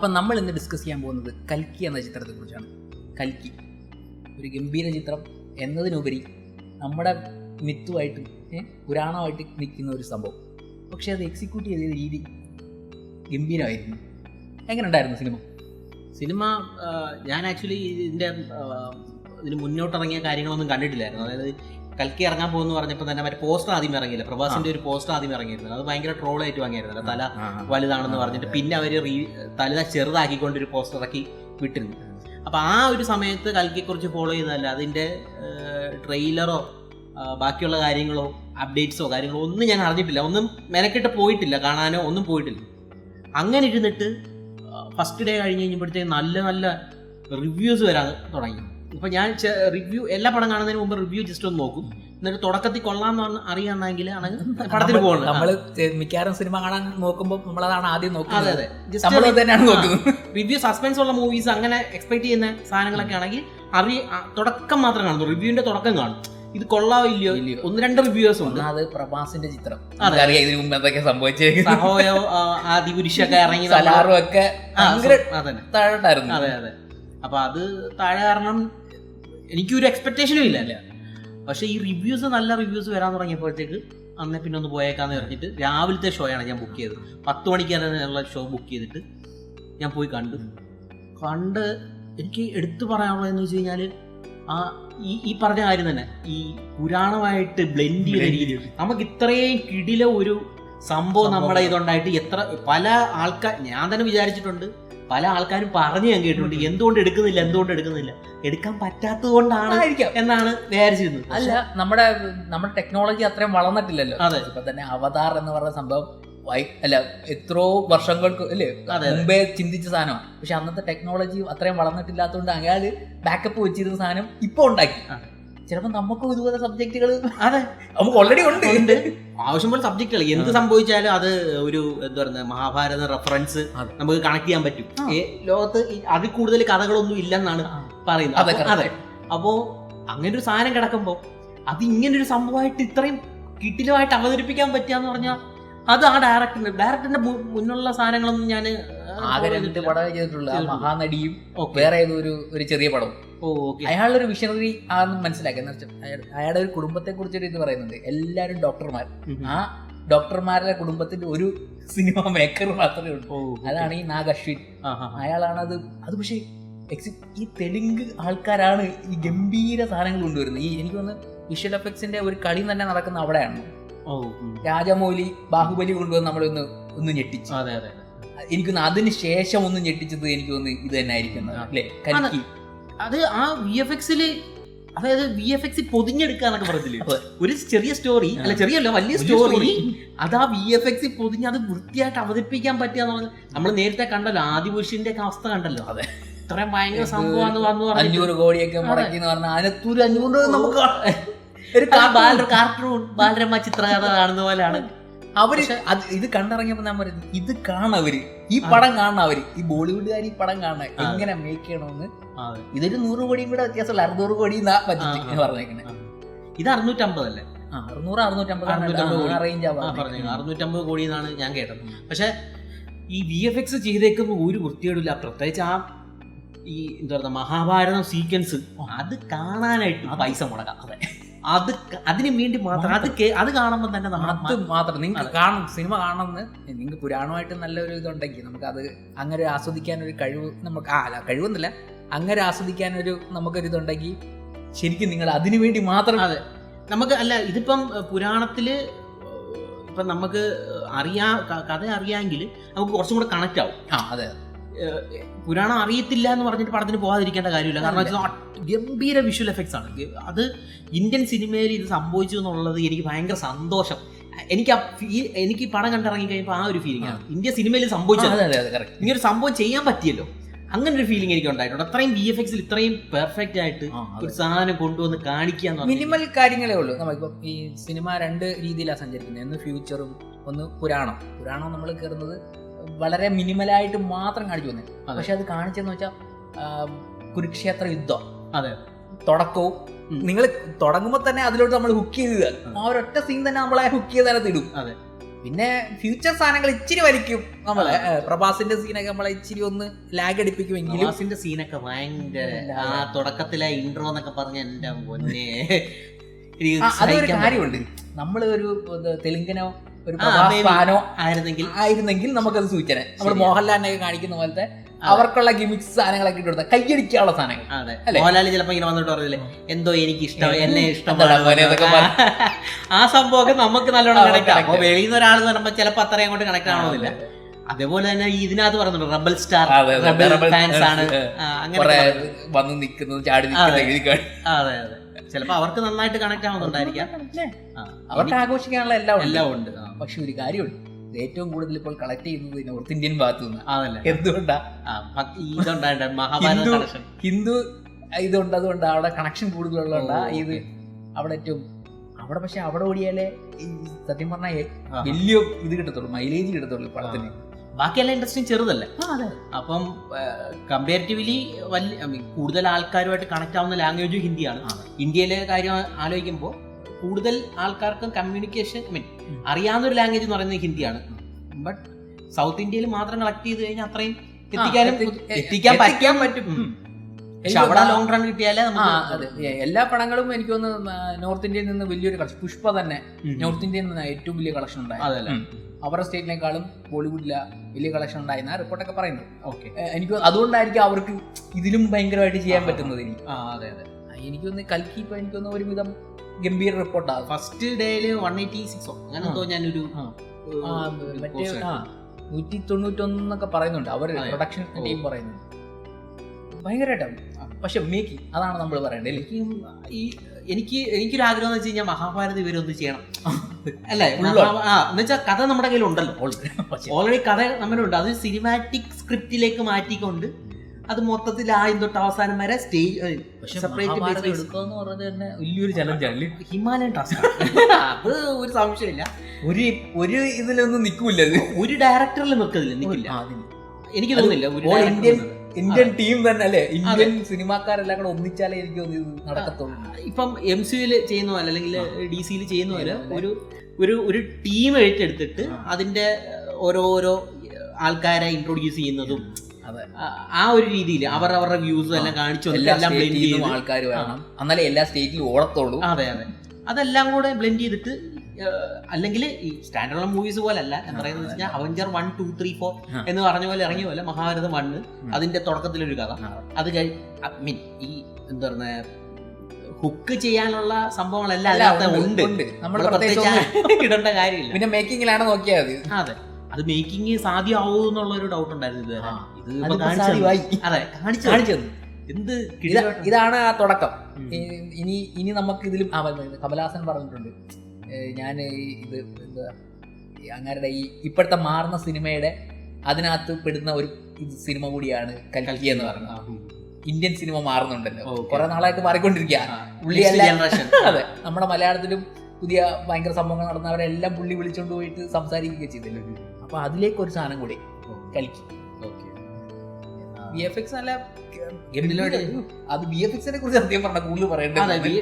അപ്പം നമ്മൾ ഇന്ന് ഡിസ്കസ് ചെയ്യാൻ പോകുന്നത് കൽക്കി എന്ന ചിത്രത്തെ കുറിച്ചാണ്. കൽക്കി. ഒരു ഗംഭീര ചിത്രം എന്നതിനുപരി നമ്മുടെ മിത്തുമായിട്ട് പുരാണമായിട്ട് നിൽക്കുന്ന ഒരു സംഭവം. പക്ഷേ അത് എക്സിക്യൂട്ട് ചെയ്ത രീതി ഗംഭീരമായിരുന്നു. എങ്ങനെ ഉണ്ടായിരുന്നു സിനിമ? സിനിമ ഞാൻ ആക്ച്വലി ഇതിന്റെ ഇതിന് മുന്നോട്ടിറങ്ങിയ കാര്യങ്ങളൊന്നും കണ്ടിട്ടില്ലായിരുന്നു. അതായത് കൽക്കി ഇറങ്ങാൻ പോകുന്നു പറഞ്ഞപ്പോൾ തന്നെ മറ്റേ പോസ്റ്റർ ആദ്യം ഇറങ്ങിയില്ല. പ്രഭാസിന്റെ ഒരു പോസ്റ്റർ ആദ്യം ഇറങ്ങിയിരുന്നു. അത് ഭയങ്കര ട്രോൾ ആയിട്ട് വാങ്ങിയിരുന്നില്ല തല വലുതാണെന്ന് പറഞ്ഞിട്ട് പിന്നെ അവർ റീ തല ചെറുതാക്കിക്കൊണ്ട് ഒരു പോസ്റ്റർ ഇറക്കി വിട്ടിരുന്നു. അപ്പൊ ആ ഒരു സമയത്ത് കൽക്കിയെ കുറിച്ച് ഫോളോ ചെയ്തതല്ല. അതിന്റെ ട്രെയിലറോ ബാക്കിയുള്ള കാര്യങ്ങളോ അപ്ഡേറ്റ്സോ കാര്യങ്ങളോ ഒന്നും ഞാൻ അറിഞ്ഞിട്ടില്ല. ഒന്നും മെനക്കെട്ട് പോയിട്ടില്ല. കാണാനോ ഒന്നും പോയിട്ടില്ല. അങ്ങനെ ഇരുന്നിട്ട് ഫസ്റ്റ് ഡേ കഴിഞ്ഞ് കഴിഞ്ഞപ്പോഴത്തേക്ക് നല്ല നല്ല റിവ്യൂസ് വരാൻ തുടങ്ങി. ഇപ്പൊ ഞാൻ റിവ്യൂ എല്ലാ പടം കാണുന്നതിന് മുമ്പ് റിവ്യൂ ജസ്റ്റ് ഒന്ന് നോക്കും. എന്നിട്ട് തുടക്കത്തിൽ കൊള്ളാന്ന് പറഞ്ഞ് അറിയാമെന്നെങ്കിൽ ആണ് പടത്തിന് പോകണം നമ്മൾ മിക്കവാറും സിനിമ കാണാൻ നോക്കുമ്പോൾ നമ്മളതാണ് ആദ്യം നോക്കുന്നത്. അതെ തന്നെയാണ് നോക്കുന്നത്. റിവ്യൂ സസ്പെൻസ് ഉള്ള മൂവീസ് അങ്ങനെ എക്സ്പെക്ട് ചെയ്യുന്ന സാധനങ്ങളൊക്കെ ആണെങ്കിൽ അറി തുടക്കം മാത്രം കാണുന്നു. റിവ്യൂവിന്റെ തുടക്കം കാണും. ഇത് കൊള്ളാവോ ഇല്ലയോ. ഒന്ന് രണ്ട് റിവ്യൂസ് ഉണ്ട്. അത് പ്രഭാസിന്റെ ചിത്രം. അറിയാം ഇതിനു മുമ്പ് എന്തൊക്കെ സംഭവിച്ചേക്കുന്നത്. സഹോയോ ആദിപുരുഷൊക്കെ ഇറങ്ങി സലാറും ഒക്കെ ആ, ഭയങ്കര താഴോട്ടായിരുന്നു അതെ അതെ. അപ്പൊ അത് താഴെ കാരണം എനിക്കൊരു എക്സ്പെക്ടേഷനും ഇല്ല അല്ലേ പക്ഷെ ഈ റിവ്യൂസ് നല്ല റിവ്യൂസ് വരാൻ തുടങ്ങിയപ്പോഴത്തേക്ക് അന്ന് പിന്നെ ഒന്ന് പോയേക്കാന്ന് പറഞ്ഞിട്ട് രാവിലത്തെ ഷോയാണ് ഞാൻ ബുക്ക് ചെയ്തത്. പത്ത് മണിക്കാണ് ഷോ ബുക്ക് ചെയ്തിട്ട് ഞാൻ പോയി കണ്ടു. കണ്ട് എനിക്ക് എടുത്തു പറയാനുള്ളതെന്ന് വെച്ച് കഴിഞ്ഞാൽ ആ ഈ ഈ പറഞ്ഞ കാര്യം തന്നെ ഈ പുരാണമായിട്ട് ബ്ലെൻഡ് ചെയ്ത രീതി. നമുക്ക് ഇത്രയും കിടില ഒരു സംഭവം. നമ്മുടെ ഇതുണ്ടായിട്ട് എത്ര പല ആൾക്കാർ ഞാൻ തന്നെ വിചാരിച്ചിട്ടുണ്ട് പല ആൾക്കാരും പറഞ്ഞു ഞാൻ കേട്ടിട്ടുണ്ട്. എന്തുകൊണ്ട് എടുക്കുന്നില്ല എന്തുകൊണ്ട് എടുക്കുന്നില്ല. എടുക്കാൻ പറ്റാത്തത് കൊണ്ടാണ് എന്നാണ് വിചാരിച്ചിരുന്നത്. അല്ല നമ്മുടെ നമ്മുടെ ടെക്നോളജി അത്രയും വളർന്നിട്ടില്ലല്ലോ. അതെ. ഇപ്പൊ തന്നെ അവതാർ എന്ന് പറയുന്ന സംഭവം അല്ല എത്രയോ വർഷങ്ങൾക്ക് അല്ലേ. മുമ്പേ ചിന്തിച്ച സാധനമാണ്. പക്ഷെ അന്നത്തെ ടെക്നോളജി അത്രയും വളർന്നിട്ടില്ലാത്തതുകൊണ്ട് അയാൾ ബാക്കപ്പ് വെച്ചിരുന്ന സാധനം ഇപ്പൊ ഉണ്ടാക്കി. ചിലപ്പോ നമുക്കും ഇതുപോലെ സബ്ജക്റ്റുകൾ അതെ. നമുക്ക് ഓൾറെഡി ഉണ്ട്. ഉണ്ട്. ആവശ്യം പോലെ സബ്ജക്റ്റുകൾ എന്ത് സംഭവിച്ചാലും അത് ഒരു എന്താ പറയുക മഹാഭാരത റെഫറൻസ് നമുക്ക് കണക്ട് ചെയ്യാൻ പറ്റും. ലോകത്ത് അതിൽ കൂടുതൽ കഥകളൊന്നും ഇല്ലെന്നാണ് പറയുന്നത്. അതെ, അപ്പൊ- അങ്ങനെ ഒരു സാധനം കിടക്കുമ്പോ അത് ഇങ്ങനെ ഒരു സംഭവമായിട്ട് ഇത്രയും കിട്ടിലുമായിട്ട് അവതരിപ്പിക്കാൻ പറ്റുക പറഞ്ഞാൽ അത് ആ ഡയറക്ടറിന്റെ ഡയറക്ടറിന്റെ മുന്നുള്ള സാധനങ്ങളൊന്നും ഞാൻ ആകെ രണ്ട് പടമേ ചെയ്തിട്ടുള്ളൂ. മഹാനടിയും വേറെ ഏതോ ഒരു ചെറിയ പടവും. അയാളൊരു വിഷണറി ആണെന്ന് മനസ്സിലാക്കി. എന്ന് വെച്ചാൽ അയാളുടെ ഒരു കുടുംബത്തെ കുറിച്ചൊരു ഇത് പറയുന്നുണ്ട്. എല്ലാവരും ഡോക്ടർമാർ. ആ ഡോക്ടർമാരുടെ കുടുംബത്തിന്റെ ഒരു സിനിമ മേക്കർ മാത്രമേ ഉള്ളൂ. അതാണ് ഈ നാഗ് അശ്വിൻ അയാളാണ് അത് അത് പക്ഷേ ഈ തെലുങ്ക് ആൾക്കാരാണ് ഈ ഗംഭീര സാധനങ്ങൾ കൊണ്ടുവരുന്നത്. ഈ എനിക്ക് തോന്നുന്നു വിഷ്വൽ എഫക്ട്സിന്റെ ഒരു കളി തന്നെ നടക്കുന്ന അവിടെയാണ്. രാജമൗലി ബാഹുബലി കൊണ്ടുവന്ന് നമ്മൾ ഒന്ന് ഒന്ന് ഞെട്ടിച്ചു. അതെ അതെ എനിക്ക് തോന്നുന്നു അതിന് ശേഷം ഒന്ന് ഞെട്ടിച്ചത് എനിക്ക് തോന്നുന്നു ഇത് തന്നെ ആയിരിക്കും അല്ലേ? കൽക്കി അത് ആ വി എഫ് എക്സിൽ അതായത് വി എഫ് എക്സിൽ പൊതിഞ്ഞെടുക്കുക എന്നൊക്കെ പറയത്തില്ലേ ഒരു ചെറിയ സ്റ്റോറി അല്ല ചെറിയല്ല വലിയ സ്റ്റോറി. അത് ആ വി എഫ് എക്സിൽ പൊതിഞ്ഞ് അത് വൃത്തിയായിട്ട് അവതരിപ്പിക്കാൻ പറ്റുക എന്ന് നമ്മൾ നേരത്തെ കണ്ടല്ലോ ആദിപുരുഷന്റെ ഒക്കെ അവസ്ഥ കണ്ടല്ലോ. അതെ. ഇത്രയും ഭയങ്കര സംഭവം അഞ്ഞൂറ് കോടിയൊക്കെ മുടക്കി എന്ന് പറഞ്ഞാൽ അതിനൊരു അഞ്ഞൂറ് രൂപ നമുക്ക് ഒരു കാർട്ടൂൺ ബാലരമ ചിത്രകഥ കാണുന്ന പോലെയാണ്. അവർ അത് ഇത് കണ്ടിറങ്ങിയപ്പോ ഞാൻ പറയുന്നത് ഇത് കാണവര് ഈ പടം കാണവര് ഈ ബോളിവുഡുകാർ ഈ പടം കാണാൻ എങ്ങനെ മേക്ക് ചെയ്യണമെന്ന് ഇതൊരു നൂറ് കോടിയും കൂടെ വ്യത്യാസമുള്ള അറുന്നൂറ് കോടി ആ. പറഞ്ഞേക്കണേ. ഇത് അറുന്നൂറ്റമ്പതല്ലേ അറുന്നൂറ് അറുന്നൂറ്റമ്പത്. റേഞ്ച് അറുന്നൂറ്റമ്പത് കോടി. എന്നാണ് ഞാൻ കേട്ടത്. പക്ഷെ ഈ വി എഫ് എക്സ് ചെയ്തേക്കുന്ന ഒരു വൃത്തിയോടില്ല പ്രത്യേകിച്ച് ആ ഈ എന്താ പറയുക മഹാഭാരതം സീക്വൻസ് അത് കാണാനായിട്ട് പൈസ മുടക്കാം. അതെ. അത് അതിന് വേണ്ടി മാത്രം അത് അത് കാണുമ്പോൾ തന്നെ അത് മാത്രം. നിങ്ങൾക്ക്. കാണും സിനിമ കാണണമെന്ന് നിങ്ങൾക്ക് പുരാണമായിട്ട് നല്ലൊരു ഇതുണ്ടെങ്കിൽ നമുക്ക് അത് അങ്ങനെ ആസ്വദിക്കാൻ ഒരു കഴിവ് നമുക്ക് ആ അല്ല കഴിവൊന്നുമില്ല. അങ്ങനെ ആസ്വദിക്കാൻ ഒരു നമുക്കൊരു ഇതുണ്ടെങ്കിൽ ശരിക്കും നിങ്ങൾ അതിനു വേണ്ടി മാത്രം അതെ. നമുക്ക് അല്ല ഇതിപ്പം പുരാണത്തിൽ പുരാണത്തിൽ ഇപ്പം നമുക്ക് അറിയാ കഥ അറിയാമെങ്കിൽ നമുക്ക് കുറച്ചും കൂടെ കണക്ട് ആവും. ആ അതെ. പുരാണം അറിയത്തില്ല എന്ന് പറഞ്ഞിട്ട് പടത്തിന് പോകാതിരിക്കേണ്ട കാര്യമില്ല. കാരണം വെച്ചാൽ ഗംഭീര വിഷ്വൽ എഫക്ട്സ് ആണ്. അത് ഇന്ത്യൻ സിനിമയിൽ ഇത് സംഭവിച്ചു എന്നുള്ളത് എനിക്ക് ഭയങ്കര സന്തോഷം. എനിക്ക് ആ എനിക്ക് പടം കണ്ടിറങ്ങി കഴിയുമ്പോൾ ആ ഒരു ഫീലിംഗ് ആണ്. ഇന്ത്യ സിനിമയിൽ സംഭവിച്ചു സംഭവിച്ചത് ഇങ്ങനെ ഒരു സംഭവം ചെയ്യാൻ പറ്റിയല്ലോ. അങ്ങനെ ഒരു ഫീലിംഗ് എനിക്ക് ഉണ്ടായിട്ടുണ്ട്. അത്രയും വി എഫ് എക്സിൽ ഇത്രയും പെർഫെക്റ്റ് ആയിട്ട് ഒരു സാധനം കൊണ്ടുവന്ന് കാണിക്കുക മിനിമൽ കാര്യങ്ങളേ ഉള്ളൂ. നമ്മളിപ്പോ ഈ സിനിമ രണ്ട് രീതിയിലാണ് സഞ്ചരിക്കുന്നത്. ഒന്ന് ഫ്യൂച്ചറും ഒന്ന് പുരാണം. പുരാണം നമ്മൾ കയറുന്നത് വളരെ മിനിമലായിട്ട് മാത്രം കാണിച്ചു വന്നത് പക്ഷെ അത് കാണിച്ചെന്ന് വെച്ചാൽ കുരുക്ഷേത്ര യുദ്ധം. അതെ. തുടക്കവും. നിങ്ങൾ തുടങ്ങുമ്പോൾ തന്നെ അതിലോട്ട് നമ്മൾ ഹുക്ക് ചെയ്ത് ആ ഒരൊറ്റ സീൻ തന്നെ നമ്മളെ ഹുക്ക് ചെയ്ത് അതിനകത്ത് ഇടും. അതെ. പിന്നെ ഫ്യൂച്ചർ സാധനങ്ങൾ ഇച്ചിരി വലിക്കും. നമ്മളെ പ്രഭാസിന്റെ സീനൊക്കെ നമ്മളെ ഇച്ചിരി ഒന്ന് ലാഗ് അടിപ്പിക്കുമെങ്കിലും. പ്രഭാസിന്റെ സീനൊക്കെ ഭയങ്കര ആ തുടക്കത്തിലെ ഇൻട്രോ എന്നൊക്കെ പറഞ്ഞ എന്റെ മുന്നേ അതൊരു കാര്യമുണ്ട്. നമ്മൾ ഒരു തെലുങ്കന ഒരു. ഫാനോ ആയിരുന്നെങ്കിൽ. ആയിരുന്നെങ്കിൽ നമുക്കത് സൂചന നമ്മൾ മോഹൻലാലിനെ കാണിക്കുന്ന പോലത്തെ അവർക്കുള്ള ഗിമിക്സ് സാധനങ്ങളൊക്കെ ഇട്ട് കൊടുത്ത കൈയടിക്കാനുള്ള സാധനങ്ങൾ മോഹൻലാലി ചിലപ്പോ ഇങ്ങനെ വന്നിട്ട് പറഞ്ഞില്ലേ എന്തോ എനിക്ക് ഇഷ്ടം എന്നെ ഇഷ്ടം ഇഷ്ടമാണ് ആ സംഭവമൊക്കെ നമുക്ക് നല്ലോണം കണക്ട് ആകും വെളിയിൽ നിന്ന് ഒരാൾ പറയുമ്പോ ചിലപ്പോ അത്രയും അങ്ങോട്ട് കണക്ട് ആവണമെന്നില്ല. അതേപോലെ തന്നെ ഇതിനകത്ത് പറയുന്നുണ്ട് റബൽ സ്റ്റാർ റബൽ ഫാൻസ് ആണ്. അങ്ങനെ. വന്ന് നിൽക്കുന്നത് ചാടി അതെ. അതെ അതെ. ചിലപ്പോ അവർക്ക് നന്നായിട്ട് കണക്ട് ആവുന്നുണ്ടായിരിക്കാം. അവർക്ക് ആഘോഷിക്കാനുള്ള എല്ലാം ഉണ്ട്. എല്ലാം ഉണ്ട് പക്ഷെ ഒരു കാര്യമുണ്ട്. ഏറ്റവും കൂടുതൽ ഇപ്പോൾ കളക്ട് ചെയ്യുന്നത് നോർത്ത് ഇന്ത്യൻ ഭാഗത്തു നിന്ന് എന്തുകൊണ്ടാ? ഇതുണ്ടായിട്ട് മഹാഭാരത ഹിന്ദു കണക്ഷൻ ഹിന്ദു ഇതുണ്ട് അതുകൊണ്ട് അവിടെ കണക്ഷൻ കൂടുതലുള്ളതുകൊണ്ടാ ഇത് അവിടെ ഏറ്റവും അവിടെ പക്ഷെ അവിടെ ഓടിയാലേ സത്യം പറഞ്ഞാൽ. വലിയ ഇത് കിട്ടത്തുള്ളൂ മൈലേജ് കിട്ടത്തുള്ളൂ പടത്തിന്. ബാക്കിയെല്ലാം ഇൻഡസ്ട്രിയും ചെറുതല്ലേ. അപ്പം കമ്പാരിറ്റീവ്ലി വലിയ കൂടുതൽ ആൾക്കാരുമായിട്ട് കണക്ട് ആവുന്ന ലാംഗ്വേജ് ഹിന്ദിയാണ്. ഇന്ത്യയിലെ കാര്യം ആലോചിക്കുമ്പോൾ കൂടുതൽ ആൾക്കാർക്കും കമ്മ്യൂണിക്കേഷൻ ഐ മീൻ. അറിയാവുന്ന ഒരു ലാംഗ്വേജ് എന്ന് പറയുന്നത് ഹിന്ദിയാണ്. ബട്ട് സൗത്ത് ഇന്ത്യയിൽ മാത്രം കളക്ട് ചെയ്ത് കഴിഞ്ഞാൽ അത്രയും എത്തിക്കാനും എത്തിക്കാൻ പറ്റാൻ പറ്റും. അവിടെ ലോങ് റൺ കിട്ടിയാലേ എല്ലാ പടങ്ങളും എനിക്ക് തോന്നുന്നു നോർത്ത് ഇന്ത്യയിൽ നിന്ന് വലിയൊരു കളക്ഷൻ പുഷ്പ തന്നെ നോർത്ത് ഇന്ത്യയിൽ നിന്ന് ഏറ്റവും വലിയ കളക്ഷൻ ഉണ്ടായി. അവരുടെ സ്റ്റേറ്റിനേക്കാളും ബോളിവുഡില വലിയ കളക്ഷൻ ഉണ്ടായിരുന്ന റിപ്പോർട്ടൊക്കെ പറയുന്നത്. ഓക്കെ എനിക്ക് അതുകൊണ്ടായിരിക്കും അവർക്ക് ഇതിലും ഭയങ്കരമായിട്ട് ചെയ്യാൻ പറ്റുന്നത് എനിക്ക്. ആ അതെ അതെ. എനിക്കൊന്ന് കൽക്കി ഇപ്പൊ എനിക്കൊന്ന് ഒരുവിധം ഗംഭീര റിപ്പോർട്ടാ ഫസ്റ്റ് ഡേയിൽ വൺ എയ്റ്റി സിക്സോ അങ്ങനെ എന്തോ ഞാനൊരു ആ. മറ്റേ നൂറ്റി തൊണ്ണൂറ്റൊന്നൊക്കെ പറയുന്നുണ്ട്. അവർ പ്രൊഡക്ഷൻ ടീം പറയുന്നുണ്ട്. ഭയങ്കരമായിട്ടാണ് പക്ഷെ മേക്കി അതാണ് നമ്മൾ പറയേണ്ടത് എനിക്ക് ഈ എനിക്ക് എനിക്കൊരു ആഗ്രഹം എന്ന് വെച്ച് കഴിഞ്ഞാൽ മഹാഭാരത് ഇവരൊന്ന് ചെയ്യണം. അല്ലേ? ആ എന്ന് വെച്ചാൽ കഥ നമ്മുടെ കയ്യിലുണ്ടല്ലോ. പക്ഷേ. ഓൾറെഡി കഥ നമ്മളുണ്ട് അത് സിനിമാറ്റിക് സ്ക്രിപ്റ്റിലേക്ക് മാറ്റിക്കൊണ്ട് അത് മൊത്തത്തിൽ ആദ്യം തൊട്ട് അവസാനം വരെ സ്റ്റേജ് പക്ഷെ സെപ്പറേറ്റ് പറഞ്ഞത് തന്നെ വലിയൊരു ചലഞ്ചാണ് ഹിമാലയൻ ടാസ്ക് അത് ഒരു സംശയമില്ല. ഒരു ഒരു ഇതിലൊന്നും നിൽക്കൂല ഒരു ഡയറക്ടറിൽ നിൽക്കുന്നില്ല നിൽക്കില്ല. എനിക്ക് തോന്നുന്നില്ല ഒരു നിന്നത്. ഇന്ത്യൻ ടീം തന്നെ അല്ലേ? ഇന്ത്യൻ സിനിമാക്കാരെല്ലാം കൂടെ ഒന്നിച്ചാലേ എനിക്ക് നടക്കത്തുള്ളൂ. ഇപ്പം എം സിയിൽ ചെയ്യുന്ന പോലെ അല്ലെങ്കിൽ ഡി സിയിൽ ചെയ്യുന്ന പോലെ ഒരു ഒരു ഒരു ടീം ഏറ്റെടുത്തിട്ട്. അതിന്റെ ഓരോരോ ആൾക്കാരെ ഇൻട്രൊഡ്യൂസ് ചെയ്യുന്നതും ആ- ഒരു രീതിയിൽ അവർ അവരുടെ വ്യൂസ് എല്ലാം കാണിച്ചു എല്ലാം ബ്ലെൻഡ് ചെയ്ത് ആൾക്കാർ വേണം എന്നാലേ എല്ലാ സ്റ്റേറ്റിലും ഓടത്തുള്ളൂ. അതെ അതെ. അതെല്ലാം കൂടെ ബ്ലെൻഡ് ചെയ്തിട്ട് അല്ലെങ്കിൽ ഈ സ്റ്റാൻഡേർഡ് മൂവീസ് പോലെ അല്ല ഞാൻ പറയുന്നത് വെച്ചാൽ avenger one two three four. എന്ന് പറഞ്ഞ പോലെ ഇറങ്ങിയ പോലെ മഹാഭാരതം വണ്ണ്. അതിന്റെ തുടക്കത്തിലൊരു കഥ. അത് കഴി മീൻ ഈ എന്താ പറയുക ഹുക്ക് ചെയ്യാനുള്ള സംഭവങ്ങളെല്ലാം അതിനകത്ത് ഉണ്ട് നമ്മൾ ഇടേണ്ട കാര്യമില്ല. പിന്നെ മേക്കിങ്ങിലാണ് നോക്കിയാൽ മതി. അതെ. അത് മേക്കിംഗ് സാധ്യമാവൂ എന്നുള്ള ഒരു ഡൗട്ട് ഉണ്ടായിരുന്നു ഇതുവരെ. അതെ കാണിച്ചു കാണിച്ചു തന്നു. എന്ത് ഇത- ഇതാണ് ആ തുടക്കം. ഇനി ഇനി നമുക്ക് ഇതിലും കമലഹാസൻ പറഞ്ഞിട്ടുണ്ട്. ഞാൻ ഇത് എന്താ അങ്ങനെ അങ്ങരുടെ ഈ ഇപ്പോഴത്തെ മാറുന്ന സിനിമയുടെ അതിനകത്ത് പെടുന്ന ഒരു സിനിമ കൂടിയാണ് കൽക്കി എന്ന് പറയുന്നത്. ഇന്ത്യൻ സിനിമ മാറുന്നുണ്ടല്ലോ. കുറെ നാളായിട്ട് മാറിക്കൊണ്ടിരിക്കുകയാണ് അതെ. നമ്മുടെ മലയാളത്തിലും പുതിയ ഭയങ്കര സംഭവങ്ങൾ നടന്നവരെല്ലാം പുള്ളി വിളിച്ചോണ്ട് പോയിട്ട് സംസാരിക്കുകയൊക്കെ ചെയ്തില്ല? അപ്പൊ അതിലേക്ക് ഒരു സാധനം കൂടി. കൽക്കി. വി എഫ് എക്സ് നല്ല അത് വി എഫ് എക്സിനെ കുറിച്ച് സത്യം പറഞ്ഞ കൂടുതൽ പറയേണ്ടത്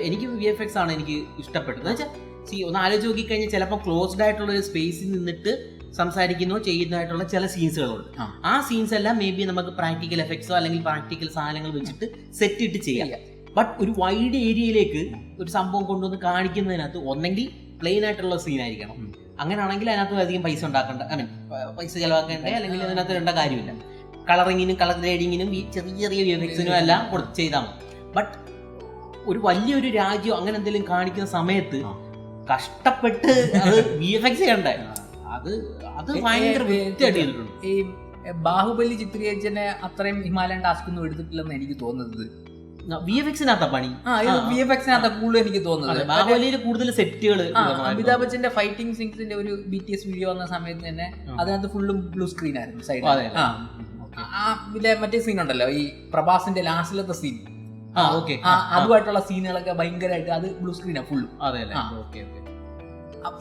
എനിക്ക് വി എഫ് എക്സ് ആണ് എനിക്ക് ഇഷ്ടപ്പെട്ടത്. വെച്ചാൽ സി ഒന്ന് ആലോചിച്ച് നോക്കിക്കഴിഞ്ഞാൽ ചിലപ്പോൾ ക്ലോസ്ഡ് ആയിട്ടുള്ള ഒരു സ്പേസിൽ നിന്നിട്ട് സംസാരിക്കുന്നോ ചെയ്യുന്നതായിട്ടുള്ള ചില സീൻസുകളുണ്ട് ആ. ആ സീൻസ് എല്ലാം മേ ബി നമുക്ക് പ്രാക്ടിക്കൽ എഫക്ട്സോ അല്ലെങ്കിൽ പ്രാക്ടിക്കൽ സാധനങ്ങൾ വെച്ചിട്ട് സെറ്റ് ഇട്ട് ചെയ്യാം. ബട്ട് ഒരു വൈഡ് ഏരിയയിലേക്ക് ഒരു സംഭവം കൊണ്ടുവന്ന് കാണിക്കുന്നതിനകത്ത് ഒന്നെങ്കിൽ പ്ലെയിൻ ആയിട്ടുള്ള സീൻ ആയിരിക്കണം. അങ്ങനെയാണെങ്കിൽ അതിനകത്ത് അധികം പൈസ ഉണ്ടാക്കേണ്ട ഐ മീൻ പൈസ ചിലവാക്കേണ്ട അല്ലെങ്കിൽ അതിനകത്ത് രണ്ട കാര്യമില്ല. കളറിങ്ങിനും കളർ ഗ്രേഡിങ്ങിനും ഈ ചെറിയ ചെറിയ വി എഫക്സിനും എല്ലാം കൊടുത്ത് ചെയ്താൽ മതി. ബട്ട് ഒരു വലിയൊരു രാജ്യം അങ്ങനെ എന്തെങ്കിലും കാണിക്കുന്ന സമയത്ത് കഷ്ടപ്പെട്ട് അത് വി എഫ് എക്സ് ചെയ്യണ്ടേ? അത് അത് ഭയങ്കര ഈ ബാഹുബലി ചിത്രീകരിച്ചതിനെ അത്രയും ഹിമാലയൻ ടാസ്ക് ഒന്നും എടുത്തിട്ടില്ലെന്ന് എനിക്ക് തോന്നുന്നത്. വി എഫ് എക്സിനകത്ത പണി. വി എഫ് എക്സിനകത്ത കൂടുതൽ എനിക്ക് തോന്നുന്നത്. ബാഹുബലിയിൽ കൂടുതൽ സെറ്റുകൾ അമിതാഭ് ബച്ചന്റെ ഫൈറ്റിംഗ് സിംഗ്സിന്റെ ഒരു ബി ടി എസ് വീഡിയോ വന്ന സമയത്ത് തന്നെ. അതിനകത്ത് ഫുള്ളും ബ്ലൂ സ്ക്രീൻ ആയിരുന്നു സൈഡ്. ആ ഇതിലെ മറ്റേ സീൻ ഉണ്ടല്ലോ ഈ പ്രഭാസിന്റെ ലാസ്റ്റിലത്തെ സീൻ ആ ഓക്കെ അതുമായിട്ടുള്ള സീനുകളൊക്കെ ഭയങ്കരമായിട്ട് അത് ബ്ലൂ സ്ക്രീനാ ഫുള്ളും അതെ അല്ലേ. ഓക്കെ ഓക്കെ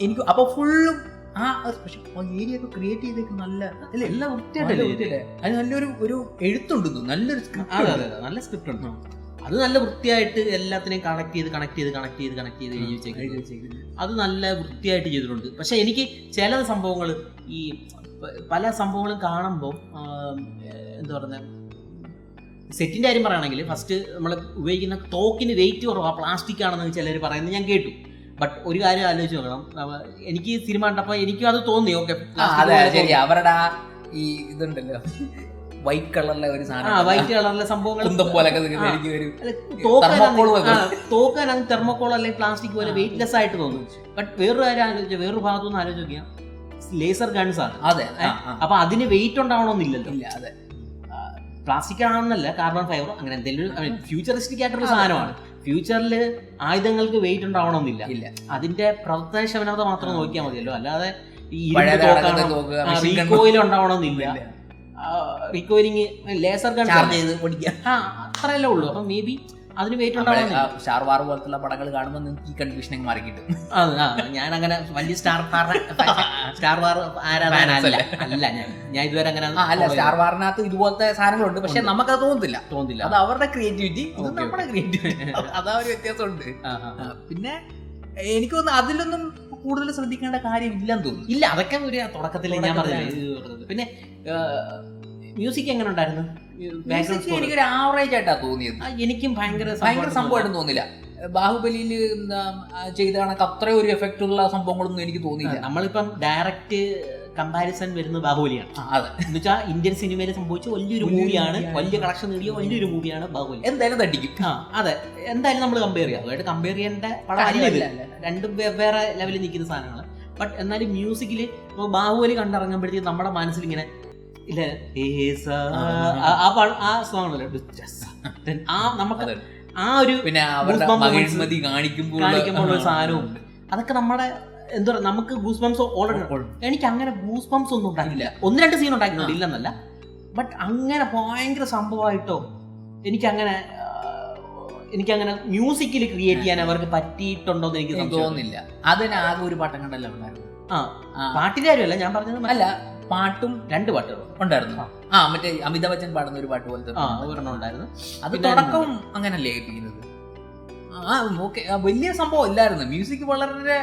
എനിക്ക് അപ്പൊ ഫുള്ളും ആ പക്ഷെ ഏരിയ ഒക്കെ ക്രിയേറ്റ് ചെയ്തേക്ക് നല്ല അല്ലേ? എല്ലാം വൃത്തിയായിട്ടല്ലേ? അതിന് നല്ലൊരു ഒരു എഴുത്തുണ്ട് നല്ലൊരു അതെ സ്ക്രിപ്റ്റ് അതെ അതെ. നല്ല സ്ക്രിപ്റ്റ് ഉണ്ട്. അത് നല്ല വൃത്തിയായിട്ട് എല്ലാത്തിനെയും കണക്ട് ചെയ്ത് കണക്ട് ചെയ്ത് കണക്ട് ചെയ്ത് കണക്ട് ചെയ്ത് എഴുതി അത് നല്ല വൃത്തിയായിട്ട് ചെയ്തിട്ടുണ്ട്. പക്ഷെ എനിക്ക് ചില സംഭവങ്ങൾ ഈ പല സംഭവങ്ങളും കാണുമ്പോൾ എന്താ പറയുന്നത് സെറ്റിന്റെ കാര്യം പറയുകയാണെങ്കിൽ ഫസ്റ്റ് നമ്മൾ ഉപയോഗിക്കുന്ന തോക്കിന് വെയിറ്റ് കുറവാണ് പ്ലാസ്റ്റിക് ആണെന്ന് ചിലർ പറയുന്നത് ഞാൻ കേട്ടു. ബട്ട് ഒരു കാര്യം ആലോചിച്ച് നോക്കണം. എനിക്ക് സിനിമ കണ്ടപ്പോൾ എനിക്കും അത് തോന്നി. ഓക്കെ ശരി. അവരുടെ ആ ഈ ഇതുണ്ടല്ലോ. വൈറ്റ് കളറിലെ ഒരു ആ സാധനം വൈറ്റ് കളറിലെ സംഭവങ്ങൾ പോലൊക്കെ. എനിക്ക് ഒരു തോക്കാൻ അത് തെർമോക്കോൾ അല്ലെങ്കിൽ പ്ലാസ്റ്റിക് പോലെ വെയിറ്റ്ലെസ് ആയിട്ട് തോന്നും ബട്ട് വേറൊരു കാര്യം ആലോചിച്ചു വേറൊരു ഭാഗത്തുനിന്ന് ആലോചിച്ച് നോക്കിയാൽ ലേസർ ഗൺസ് ആണ്. അതെ. അപ്പൊ അതിന് വെയിറ്റ് ഉണ്ടാവണമെന്നില്ലല്ലോ. ഇല്ല അതെ. പ്ലാസ്റ്റിക് ആണെന്നല്ല കാർബൺ ഫൈബർ അങ്ങനെ എന്തെങ്കിലും ഫ്യൂച്ചറിസ്റ്റിക് ആയിട്ടുള്ള സാധനമാണ്. ഫ്യൂച്ചറിൽ ആയുധങ്ങൾക്ക് വെയിറ്റ് ഉണ്ടാവണമെന്നില്ല. ഇല്ല. അതിന്റെ പ്രവർത്തനക്ഷമനത മാത്രം. നോക്കിയാൽ മതിയല്ലോ. അല്ലാതെ ഈ റീകോയിൽ ഉണ്ടാവണമെന്നില്ല. ഇല്ല. ലേസർ ഗൺ അത്രയല്ലേ ഉള്ളൂ. അപ്പൊ മേ ബി അതിന് വെയിറ്റ് നമ്മളെ സ്റ്റാർ വാർ പോലത്തുള്ള പടങ്ങൾ കാണുമ്പോൾ നിങ്ങൾക്ക് ഈ കൺഫ്യൂഷൻ മാറി കിട്ടും ഞാൻ അങ്ങനെ വലിയ സ്റ്റാർ സ്റ്റാർ വാർ ആരാധന അല്ല. ഞാൻ ഞാൻ ഇതുവരെ അങ്ങനെ അല്ല സ്റ്റാർ വാറിനകത്ത് ഇതുപോലത്തെ സാധനങ്ങളുണ്ട്. പക്ഷെ നമുക്ക് നമുക്കത് തോന്നുന്നില്ല തോന്നില്ല അത് അവരുടെ ക്രിയേറ്റിവിറ്റി ഇത് നമ്മുടെ ക്രിയേറ്റിവിറ്റി അതാ ഒരു വ്യത്യാസമുണ്ട്. പിന്നെ എനിക്ക് തോന്നുന്നു അതിലൊന്നും കൂടുതൽ ശ്രദ്ധിക്കേണ്ട കാര്യം ഇല്ലെന്ന് തോന്നുന്നു. ഇല്ല അതൊക്കെ ഒരു തുടക്കത്തിൽ ഞാൻ പറഞ്ഞില്ല? പറഞ്ഞത്. പിന്നെ മ്യൂസിക് എങ്ങനെ ഉണ്ടായിരുന്നു? Score. എനിക്കൊരു ആവറേജ് ആയിട്ടാ തോന്നിയത്. എനിക്കും ഭയങ്കര ഭയങ്കര സംഭവമായിട്ട് തോന്നില്ല. ബാഹുബലിയിൽ ചെയ്ത കണക്ക് അത്രയും ഒരു എഫക്റ്റ് ഉള്ള സംഭവങ്ങളൊന്നും എനിക്ക് തോന്നിയില്ല. നമ്മളിപ്പം ഡയറക്റ്റ് കമ്പാരിസൺ വരുന്നത് ബാഹുബലിയാണ് അതെ. എന്ന് വെച്ചാൽ ഇന്ത്യൻ സിനിമയിൽ സംഭവിച്ച വലിയൊരു മൂവിയാണ് വലിയ കളക്ഷൻ നേടിയ വലിയൊരു മൂവിയാണ് ബാഹുബലി എന്തായാലും തട്ടിക്കും. ആ അതെ. എന്തായാലും നമ്മൾ കമ്പയർ ചെയ്യാം. അതായത് കമ്പയർ ചെയ്യേണ്ട പടം. രണ്ടും വെവ്വേറെ ലെവലിൽ നിൽക്കുന്ന സാധനങ്ങൾ ബട്ട് എന്നാലും മ്യൂസിക്കിൽ ബാഹുബലി കണ്ടിറങ്ങുമ്പോഴത്തേക്കും നമ്മുടെ മനസ്സിൽ ഇങ്ങനെ ഇല്ല? ആ- ആ ആ നമുക്ക് ആ ഒരു പിന്നെ അവരുടെ കാണിക്കുമ്പോൾ കാണിക്കുമ്പോൾ ഒരു സാധനവും അതൊക്കെ നമ്മുടെ എന്താ പറയുക നമുക്ക് ഗൂസ് ബംസ് ഓൾറെഡി എനിക്ക് അങ്ങനെ ഗൂസ് ബംസ് ഒന്നും ഉണ്ടാക്കില്ല ഒന്ന് രണ്ട് സീൻ ഉണ്ടാക്കുന്നുണ്ട് ഇല്ലെന്നല്ല. ബട്ട് അങ്ങനെ ഭയങ്കര സംഭവമായിട്ടോ എനിക്കങ്ങനെ എനിക്കങ്ങനെ മ്യൂസിക്കിൽ ക്രിയേറ്റ് ചെയ്യാൻ അവർക്ക് പറ്റിയിട്ടുണ്ടോ എന്ന് എനിക്ക് തോന്നുന്നില്ല. അതിനാകെ ഒരു പാട്ടം കണ്ടല്ലോ ഉണ്ടായിരുന്നു ആ, പാട്ടിന്റെ കാര്യമല്ല ഞാൻ പറഞ്ഞത് അല്ല പാട്ടും രണ്ട് പാട്ടുകളും ഉണ്ടായിരുന്നു. ആ. മറ്റേ അമിതാഭ് ബച്ചൻ പാടുന്ന ഒരു പാട്ട് പോലത്തെ ഒരെണ്ണം ഉണ്ടായിരുന്നു അത് തുടക്കം തുടക്കവും അങ്ങനല്ലേ കേൾപ്പിക്കുന്നത് ആ ഓക്കെ. വലിയ സംഭവം ഇല്ലായിരുന്നു മ്യൂസിക് വളരെ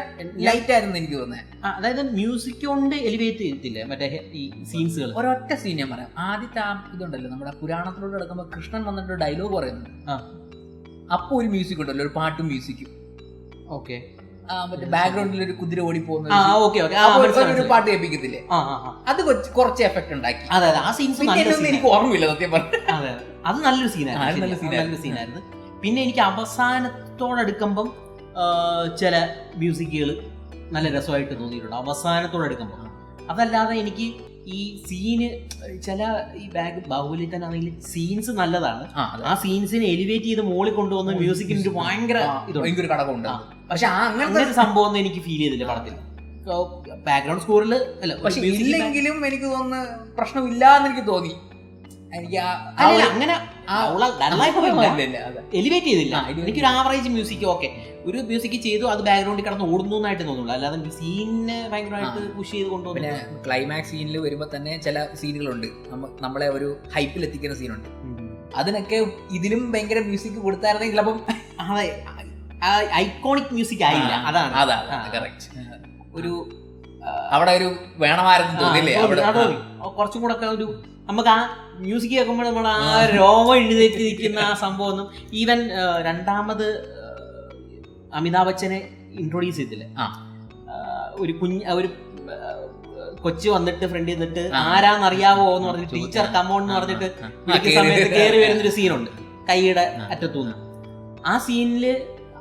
ലൈറ്റ് ആയിരുന്നു എനിക്ക് തോന്നുന്നത് അതായത് മ്യൂസിക് കൊണ്ട് എലിവേറ്റ് ചെയ്തില്ലേ മറ്റേ ഈ സീൻസുകൾ ഒരൊറ്റ സീൻ ഞാൻ പറയാം. ആദ്യത്തെ ആ ഇതുണ്ടല്ലോ നമ്മുടെ പുരാണത്തിലൂടെ കിടക്കുമ്പോൾ കൃഷ്ണൻ വന്നിട്ട് ഡയലോഗ് പറയുന്നു ആ. അപ്പൊ ഒരു മ്യൂസിക് ഉണ്ടല്ലോ ഒരു പാട്ടും മ്യൂസിക്കും ഓക്കെ. മറ്റേ ബാക്ക്ഗ്രൗണ്ടിൽ ഒരു കുതിര ഓടി പോകുന്ന ഒരു പാട്ട് കേൾപ്പിക്കത്തില്ലേ. അത് കുറച്ച് എഫക്ട് ഉണ്ടാക്കി. അതെ ആ സീൻസ് എനിക്ക് ഓർമ്മയില്ല സത്യം പറഞ്ഞു അതെ നല്ലൊരു സീനായിരുന്നു. നല്ലൊരു സീനായിരുന്നു പിന്നെ എനിക്ക് അവസാനത്തോടടുക്കുമ്പം ചില മ്യൂസിക്കുകൾ നല്ല രസമായിട്ട് തോന്നിയിട്ടുണ്ട്. അവസാനത്തോടടുക്കുമ്പോൾ അതല്ലാതെ എനിക്ക് ഈ സീന് ചില ഈ ബാഗ് ബാഹുബലി തന്നെ ആണെങ്കിൽ സീൻസ് നല്ലതാണ് ആ, സീൻസിനെ എലിവേറ്റ് ചെയ്ത് മോളിൽ കൊണ്ടുവന്ന മ്യൂസിക്കിന് ഒരു ഭയങ്കര ഭയങ്കര കടകമുണ്ട് പക്ഷെ ആ അങ്ങനത്തെ അങ്ങനെ ഒരു സംഭവം ഒന്നും എനിക്ക് ഫീൽ ചെയ്തില്ല പടത്തിൽ. ബാക്ക്ഗ്രൗണ്ട് സ്കോറിൽ അല്ല പക്ഷെ ഇല്ലെങ്കിലും എനിക്ക് തോന്നുന്നു പ്രശ്നമില്ല എന്ന് എനിക്ക് തോന്നി. എനിക്ക് അങ്ങനെ. എലിവേറ്റ് ചെയ്തില്ല. എനിക്കൊരു ആവറേജ് മ്യൂസിക് ഓക്കെ ഒരു മ്യൂസിക് ചെയ്തു അത് ബാക്ക്ഗ്രൗണ്ടിൽ കിടന്ന് ഓടുന്നു എന്നായിട്ട് തോന്നുള്ളൂ. അല്ലാതെ സീനിനെ ഭയങ്കരമായിട്ട് പുഷ് ചെയ്ത് പിന്നെ ക്ലൈമാക്സ് സീനിൽ വരുമ്പോ തന്നെ ചില സീനുകളുണ്ട് നമ്മളെ ഒരു ഹൈപ്പിൽ എത്തിക്കുന്ന സീനുണ്ട് അതിനൊക്കെ ഇതിലും ഭയങ്കര മ്യൂസിക് കൊടുത്തായിരുന്നെങ്കിൽ ചിലപ്പം അതെ ഐക്കോണിക് മ്യൂസിക് ആയില്ല. അതാണ്. അതാ ആ. കറക്റ്റ് ഒരു അവിടെ ഒരു വേണമായിരുന്നു തോന്നില്ലേ കുറച്ചും കൂടെ ഒരു നമുക്ക് ആ മ്യൂസിക് കേൾക്കുമ്പോൾ നമ്മൾ ആ രോമം എഴുന്നേറ്റ് നിൽക്കുന്ന ആ സംഭവം ഒന്നും ഈവൻ രണ്ടാമത് ആ, അമിതാഭ് ബച്ചനെ ഇൻട്രൊഡ്യൂസ് ചെയ്തില്ലേ ആ. ആ, ഒരു കുഞ്ഞ് ഒരു കൊച്ചി വന്നിട്ട് ഫ്രണ്ട് നിന്നിട്ട് ആ. ആരാന്നറിയാവോ എന്ന് പറഞ്ഞിട്ട് ടീച്ചർ കമോൺ എന്ന് പറഞ്ഞിട്ട് ആ, ആ, ആ, സമയത്ത് കയറി വരുന്നൊരു സീനുണ്ട് കൈയുടെ ആ. അറ്റത്തുനിന്ന് ആ സീനിൽ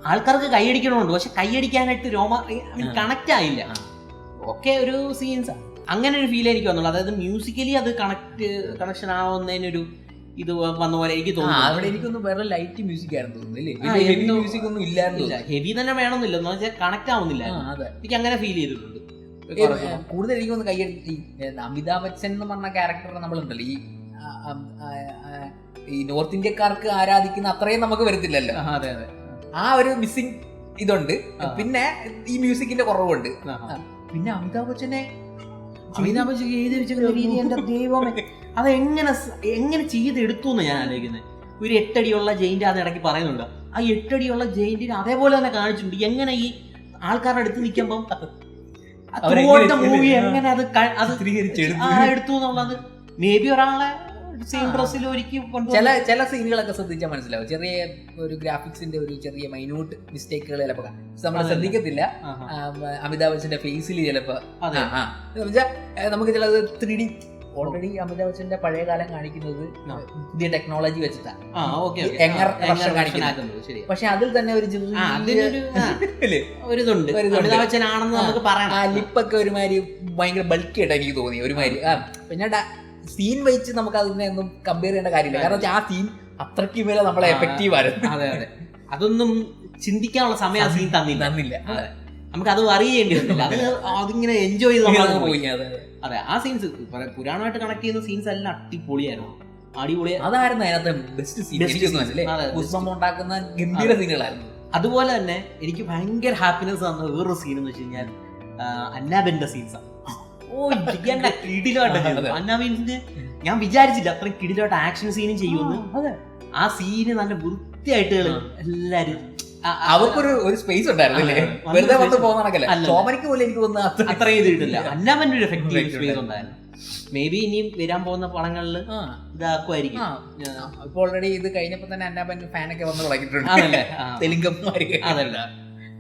ആൾക്കാർക്ക് കൈയടിക്കണമുണ്ട് പക്ഷെ കൈയടിക്കാനായിട്ട് രോമ ആ. കണക്റ്റ് ആയില്ല ആ. ഒക്കെ ഒരു സീൻസ് അങ്ങനെ ഒരു ഫീൽ എനിക്ക് വന്നുള്ളൂ. അതായത് മ്യൂസിക്കലി അത് കണക്ട് കണക്ഷൻ ആവുന്നതിനൊരു ഇത് വന്ന പോലെ എനിക്ക് തോന്നുന്നു. അവിടെ എനിക്കൊന്ന് വേറെ ലൈറ്റ് മ്യൂസിക് ആയിരുന്നു തോന്നുന്നു ഹെവി മ്യൂസിക് ഒന്നും ഇല്ലായിരുന്നു ഹെവി തന്നെ വേണമെന്നില്ല. എന്ന് വെച്ചാൽ കണക്ട് ആവുന്നില്ല. എനിക്ക് അങ്ങനെ ഫീൽ ചെയ്തിട്ടുണ്ട്. കൂടുതൽ എനിക്ക് എനിക്കൊന്ന് കൈയടി അമിതാഭ് ബച്ചൻ എന്ന് പറഞ്ഞ ക്യാരക്ടർ നമ്മളുണ്ടല്ലോ. ഈ ഈ നോർത്ത് ഇന്ത്യക്കാർക്ക് ആരാധിക്കുന്ന അത്രയും നമുക്ക് വരത്തില്ലല്ലോ. അതെ അതെ. ആ ഒരു മിസ്സിങ് ഇതുണ്ട്. പിന്നെ ഈ മ്യൂസിക്കിന്റെ കുറവുണ്ട്. പിന്നെ അമിതാഭ് ബച്ചനെ അമിതാഭ് എഴുതി വെച്ചിരിക്കുന്ന രീതി എന്റെ ദൈവമേ. അത് എങ്ങനെ എങ്ങനെ ചെയ്തെടുത്തു എന്ന് ഞാൻ ആലോചിക്കുന്നത് ഒരു എട്ടടിയുള്ള ജയിന്റ് അത് ഇടയ്ക്ക് പറയുന്നുണ്ട്. ആ എട്ടടിയുള്ള ജയിന്റിന് അതേപോലെ തന്നെ കാണിച്ചിട്ടുണ്ട്. എങ്ങനെ ഈ ആൾക്കാരുടെ അടുത്ത് നിൽക്കുമ്പം മൂവി എങ്ങനെ അത് അത് എടുത്തു. എന്നുള്ളത്? മേ ബി ഒരാളെ സെയിം ഡ്രസ്സിൽ ഒരുക്കി ചില ചില സീനുകളൊക്കെ ശ്രദ്ധിച്ചാൽ മനസ്സിലാവും. ചെറിയ ഒരു ഗ്രാഫിക്സിന്റെ ഒരു ചെറിയ മൈന്യൂട്ട് മിസ്റ്റേക്കുകൾ ചിലപ്പോ നമ്മൾ. ശ്രദ്ധിക്കത്തില്ല. അമിതാഭ് ബച്ചന്റെ ഫേസിൽ ചിലപ്പോ നമുക്ക് ചിലത് ത്രീ ഡി ഓൾറെഡി അമിതാഭ് ബച്ചന്റെ പഴയ കാലം കാണിക്കുന്നത് പുതിയ ടെക്നോളജി വെച്ചിട്ടാണ് പക്ഷെ അതിൽ തന്നെ ഒരു? ഒരിതുണ്ട്. അമിതാഭ് ബച്ചൻ ആണെന്ന് നമുക്ക് ആ പറയണം ലിപ്പൊക്കെ ഒരുമാതിരി ഭയങ്കര ബൾക്കി ആയിട്ട് എനിക്ക് തോന്നി ഒരുമാതിരി. പിന്നെ സീൻ വെച്ച് നമുക്ക് അതിനെ ഒന്നും കമ്പയർ ചെയ്യേണ്ട കാര്യമില്ല. കാരണം ആ സീൻ അത്രയ്ക്ക് മേലെ നമ്മളെ. എഫക്റ്റീവ് ആയിരുന്നു അതെ അതെ അതൊന്നും ചിന്തിക്കാനുള്ള സമയം ആ സീൻ തന്നില്ല. തന്നില്ല. നമുക്ക് അത്. അറിയേണ്ടി വന്നില്ല അത് അതിങ്ങനെ എൻജോയ് ചെയ്ത് പോയി. അതെ, അതെ. ആ സീൻസ് പുരാണമായിട്ട് കണക്ട് ചെയ്യുന്ന സീൻസ് എല്ലാം അടിപൊളിയായിരുന്നു. അടിപൊളി അതായിരുന്നു അതിനകത്തെ ബെസ്റ്റ് സീൻ ഉണ്ടാക്കുന്ന ഗംഭീര സീനുകളായിരുന്നു അതുപോലെ തന്നെ എനിക്ക് ഭയങ്കര ഹാപ്പിനെസ് തന്ന വേറൊരു സീൻ എന്ന് വെച്ച് കഴിഞ്ഞാൽ അന്നാബെന്റെ സീൻസ് ഓ ഇരിക്കേണ്ട കിടിലോട്ട് അതെ. അന്നാബിന്റെ ഞാൻ വിചാരിച്ചില്ല അത്രയും കിടിലോട്ട് ആക്ഷൻ സീനും ചെയ്യുമെന്ന് അതെ. ആ സീന് നല്ല വൃത്തിയായിട്ട് എല്ലാരും അവർക്കൊരു ഒരു സ്പേസ് ഉണ്ടായിരുന്നില്ലേ. വെറുതെ വന്ന് പോകുന്ന. ചോമനിക്ക് പോലും എനിക്ക് തോന്നുന്നു അത്ര ചെയ്തിട്ടില്ല അന്നാബന്റെ ഒരു എഫക്റ്റീവ് സ്പേസ് ഉണ്ടായിരുന്നു. മേ ബി ഇനിയും വരാൻ പോകുന്ന പടങ്ങളിൽ ആ, ഇതാക്കുമായിരിക്കും. ആ. ഇപ്പൊ ഓൾറെഡി ഇത് കഴിഞ്ഞപ്പോ തന്നെ അന്നാബൻ ഫാനൊക്കെ വന്ന് തുടങ്ങിയിട്ടുണ്ട്. തെലുങ്കന്മാര് അതല്ല.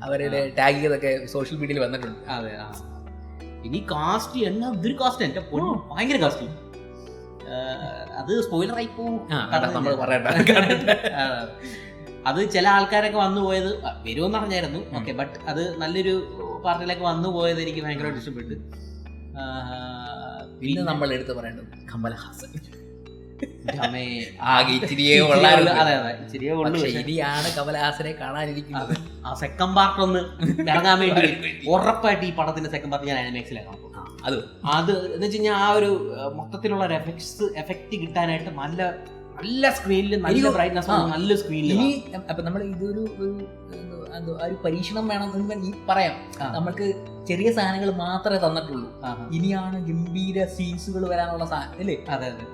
അവരുടെ ടാഗ് ചെയ്തൊക്കെ സോഷ്യൽ മീഡിയയിൽ വന്നിട്ടുണ്ട്. അതെ ആ. ഇനി കാസ്റ്റ് എന്നാ ഇതൊരു കാസ്റ്റ് എന്റെ പൊന്നു ഭയങ്കര കാസ്റ്റ് അത് സ്പോയിലർ ആയി പോകും അത് ചില ആൾക്കാരൊക്കെ വന്നു പോയത് വരുമെന്ന് പറഞ്ഞായിരുന്നു. ഓക്കെ ബട്ട് അത് നല്ലൊരു പാർട്ടിയിലൊക്കെ വന്നു പോയത് എനിക്ക് ഭയങ്കരമായിട്ട് ഇഷ്ടപ്പെട്ടു. പിന്നെ നമ്മൾ എടുത്ത് പറയേണ്ടത് കമൽഹാസൻ. ആകെ ഇച്ചിരിയേ ഇച്ചിരിയേ ഉള്ളായിരുന്നു. ഉള്ളൂ. അതെ അതെ ഇച്ചിരിയേ ഉള്ളൂ പക്ഷെ പക്ഷെ. ഇനിയാണ് കമലഹാസനെ കാണാനിരിക്കുന്നത്. ആ സെക്കൻഡ് പാർട്ട് ഒന്ന് ഇറങ്ങാൻ വേണ്ടി. ഉറപ്പായിട്ട് ഈ പടത്തിന്റെ സെക്കൻഡ് പാർട്ട് ഞാൻ അനിമേക്സിലാണ് അത്. അത് എന്ന് വെച്ച് കഴിഞ്ഞാൽ ആ ഒരു മൊത്തത്തിലുള്ള ഒരു എഫക്ട്സ് എഫക്റ്റ് കിട്ടാനായിട്ട് നല്ല നല്ല സ്ക്രീനിൽ നല്ല ബ്രൈറ്റ്നസ്. നല്ല സ്ക്രീനിൽ ഇനി അപ്പൊ നമ്മൾ ഇതൊരു ഒരു പരീക്ഷണം വേണം എന്ന് ഈ പറയാം. നമ്മൾക്ക് ചെറിയ സാധനങ്ങൾ മാത്രമേ തന്നിട്ടുള്ളൂ. ഇനിയാണ് ഗംഭീര സീൻസുകൾ വരാനുള്ള സാധനം അല്ലേ? അതെ അതെ.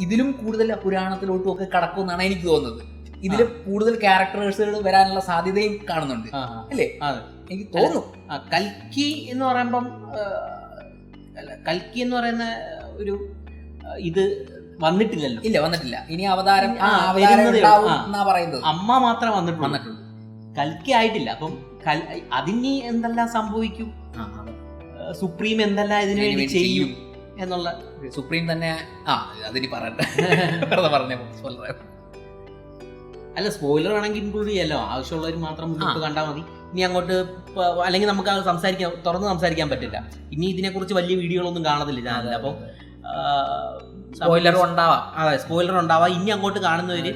ഇതിലും കൂടുതൽ പുരാണത്തിലോട്ടും ഒക്കെ കടക്കുമെന്നാണ് എനിക്ക് തോന്നുന്നത്. ഇതിൽ കൂടുതൽ ക്യാരക്ടേഴ്സുകൾ വരാനുള്ള സാധ്യതയും കാണുന്നുണ്ട്. അല്ലേ. എനിക്ക് തോന്നുന്നു. കൽക്കി എന്ന് പറയുമ്പം കൽക്കി എന്ന് പറയുന്ന ഒരു ഇത് വന്നിട്ടില്ലല്ലോ. ഇല്ല വന്നിട്ടില്ല. ഇനി അവതാരം പറയുന്നത്. അമ്മ മാത്രം വന്നിട്ട് വന്നിട്ടുണ്ട് കൽക്കി ആയിട്ടില്ല. അപ്പം അതിനി എന്തെല്ലാം സംഭവിക്കും? സുപ്രീം എന്തെല്ലാം ഇതിനു വേണ്ടി ചെയ്യും. എന്നുള്ള സുപ്രീം തന്നെ ആ അതിനി പറയണ്ട വെറുതെ പറഞ്ഞ അല്ല സ്പോയിലർ ആണെങ്കിൽ ഇൻക്ലൂഡ് ചെയ്യാലോ ആവശ്യമുള്ളവർ മാത്രം മുന്നോട്ട് കണ്ടാൽ മതി. ഇനി അങ്ങോട്ട് അല്ലെങ്കിൽ നമുക്ക് സംസാരിക്കാൻ തുറന്ന് സംസാരിക്കാൻ പറ്റില്ല. ഇനി ഇതിനെക്കുറിച്ച് വലിയ വീഡിയോകളൊന്നും കാണത്തില്ല ചാനലിൽ. അപ്പോൾ സ്പോയിലർ ഉണ്ടാവാം. അതെ സ്പോയിലർ ഉണ്ടാവാം. ഇനി അങ്ങോട്ട് കാണുന്നവര്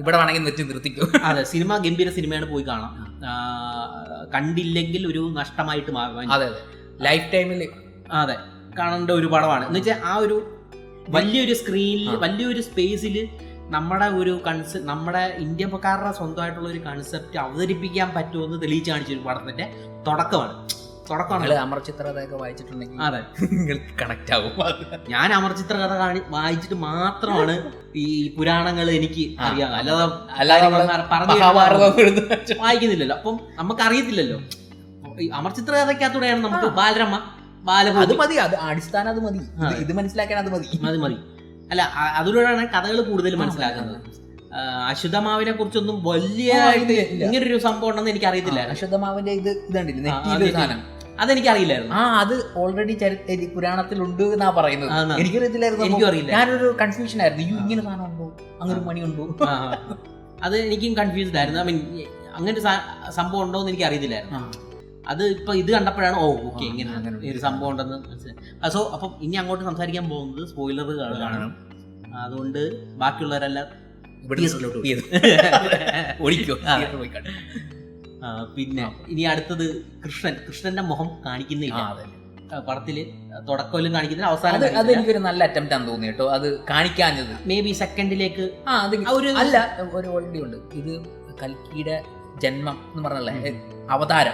ഇവിടെ വേണമെങ്കിൽ നിർത്തി നിർത്തിക്കും. അതെ സിനിമ ഗംഭീര സിനിമയാണ് പോയി കാണാം. കണ്ടില്ലെങ്കിൽ ഒരു നഷ്ടമായിട്ട് മാറും. അതെ അതെ. ലൈഫ് ടൈമിൽ അതെ. കാണേണ്ട ഒരു പടമാണ്. എന്ന് വെച്ചാൽ ആ ഒരു വലിയൊരു സ്ക്രീനിൽ വലിയൊരു സ്പേസിൽ നമ്മുടെ ഒരു കൺസെ നമ്മുടെ ഇന്ത്യക്കാരുടെ സ്വന്തമായിട്ടുള്ള ഒരു കൺസെപ്റ്റ് അവതരിപ്പിക്കാൻ പറ്റുമെന്ന് തെളിയിച്ച് കാണിച്ച ഒരു പടത്തിന്റെ തുടക്കമാണ്. തുടക്കമാണ്. നിങ്ങൾ അമർ ചിത്രകഥയൊക്കെ വായിച്ചിട്ടുണ്ടെങ്കിൽ അതെ. നിങ്ങൾക്ക് കണക്ട് ആവും. ഞാൻ അമർചിത്ര കഥ കാണി വായിച്ചിട്ട് മാത്രമാണ് ഈ പുരാണങ്ങൾ എനിക്ക് അറിയാം. അല്ലാതെ അല്ലാതെ പറഞ്ഞു വായിക്കുന്നില്ലല്ലോ. അപ്പം നമുക്ക് അറിയത്തില്ലല്ലോ ഈ അമർചിത്ര കഥയ്ക്കകത്തൂടെയാണ് നമുക്ക് ബാലരമ്മ ബാലരമ അത് മതി അത് അടിസ്ഥാനം അത് മതി. ഇത് മനസ്സിലാക്കാൻ അത് മതി. അത് മതി. അല്ല അതിലൂടെയാണ് കഥകൾ കൂടുതൽ മനസ്സിലാക്കുന്നത്. അശ്വതമാവിനെ കുറിച്ചൊന്നും വലിയ. ഇങ്ങനൊരു സംഭവം ഉണ്ടെന്ന് എനിക്ക് അറിയത്തില്ല അശ്വതമാവിന്റെ ഇത് ഇതുണ്ടല്ലേ? സാധനം. അതെനിക്ക് അറിയില്ലായിരുന്നു ആ അത് ഓൾറെഡി പുരാണത്തിലുണ്ട് എന്നാ പറയുന്നത്. എനിക്കറിയത്തില്ലായിരുന്നു എനിക്കും അറിയില്ല ഞാനൊരു കൺഫ്യൂഷൻ ആയിരുന്നു. യു ഇങ്ങനെ സാധനം ഉണ്ടോ? അങ്ങനെ പണി ഉണ്ടോ. അത് എനിക്കും കൺഫ്യൂസ്ഡ് ആയിരുന്നു. ഐ മീൻ അങ്ങനെ സംഭവം ഉണ്ടോ എന്ന് എനിക്ക് അറിയത്തില്ലായിരുന്നു അത് ഇപ്പൊ ഇത് കണ്ടപ്പോഴാണ് ഓ ഓക്കെ ഇങ്ങനെ ഒരു സംഭവം ഉണ്ടെന്ന് മനസ്സിലായി. സോ അപ്പം ഇനി അങ്ങോട്ട് സംസാരിക്കാൻ പോകുന്നത് സ്പോയിലർ കാണണം. അതുകൊണ്ട് ബാക്കിയുള്ളവരെല്ലാം. ഓടിക്കോ പിന്നെ ഇനി അടുത്തത് കൃഷ്ണൻ. കൃഷ്ണന്റെ മുഖം കാണിക്കുന്നില്ല. പടത്തിൽ തുടക്കത്തിലും കാണിക്കുന്നില്ല അവസാനം അത് എനിക്കൊരു നല്ല അറ്റംപ്റ്റ് ആണെന്ന് തോന്നി കേട്ടോ. അത് കാണിക്കാഞ്ഞത്. മേ ബി സെക്കൻഡിലേക്ക് ആ അത് ഒരു അല്ല ഒരു ഓൾറെഡി ഉണ്ട്. ഇത് കൽക്കിയുടെ ജന്മം എന്ന് പറഞ്ഞല്ലേ. അവതാരം.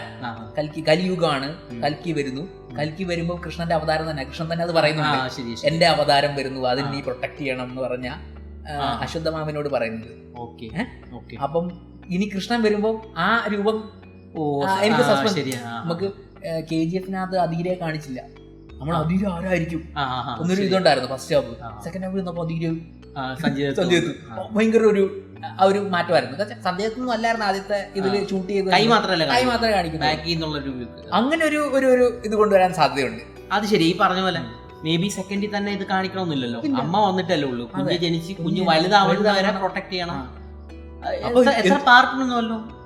കൽക്കി കലിയുഗമാണ് കൽക്കി വരുന്നു. കൽക്കി വരുമ്പോൾ കൃഷ്ണന്റെ അവതാരം തന്നെ. കൃഷ്ണൻ തന്നെ അത് പറയുന്നുണ്ട്. എന്റെ അവതാരം വരുന്നു. അതിന് നീ പ്രൊട്ടക്ട് ചെയ്യണം എന്ന് പറഞ്ഞ ആ, ആ. അശ്വത്ഥ മാമനോട് പറയുന്നത്? അപ്പം ഇനി കൃഷ്ണൻ വരുമ്പോൾ ആ രൂപം ഓ എനിക്ക് നമുക്ക് കെ ജി എഫിനകത്ത് അധീരെ കാണിച്ചില്ല. നമ്മൾ അധീര ആരായിരിക്കും? ഒന്നൊരു ഇതുണ്ടായിരുന്നു first half second half Adheera Sanjay. ആ. ഭയങ്കര ഒരു ആ ഒരു മാറ്റമായിരുന്നു. സന്ദേഹത്തൊന്നും അല്ലായിരുന്നു ആദ്യത്തെ ഇതിൽ. ഷൂട്ട് ചെയ്ത് കൈ മാത്രമല്ല കൈ മാത്രമേ കാണിക്കുന്നു അങ്ങനെ ഒരു ഒരു ഒരു ഇത് കൊണ്ടുവരാൻ സാധ്യതയുണ്ട്. അത് ശരി ഈ പറഞ്ഞ പോലെ മേ ബി സെക്കൻഡിൽ തന്നെ ഇത് കാണിക്കണമെന്നില്ലല്ലോ. അമ്മ വന്നിട്ടല്ലേ ഉള്ളൂ. കുഞ്ഞ്. ജനിച്ച് കുഞ്ഞ് വലുതാവുന്നത് വരെ. പ്രൊട്ടക്ട് ചെയ്യണം. എത്ര- പാർട്ടിനൊന്നുമല്ലോ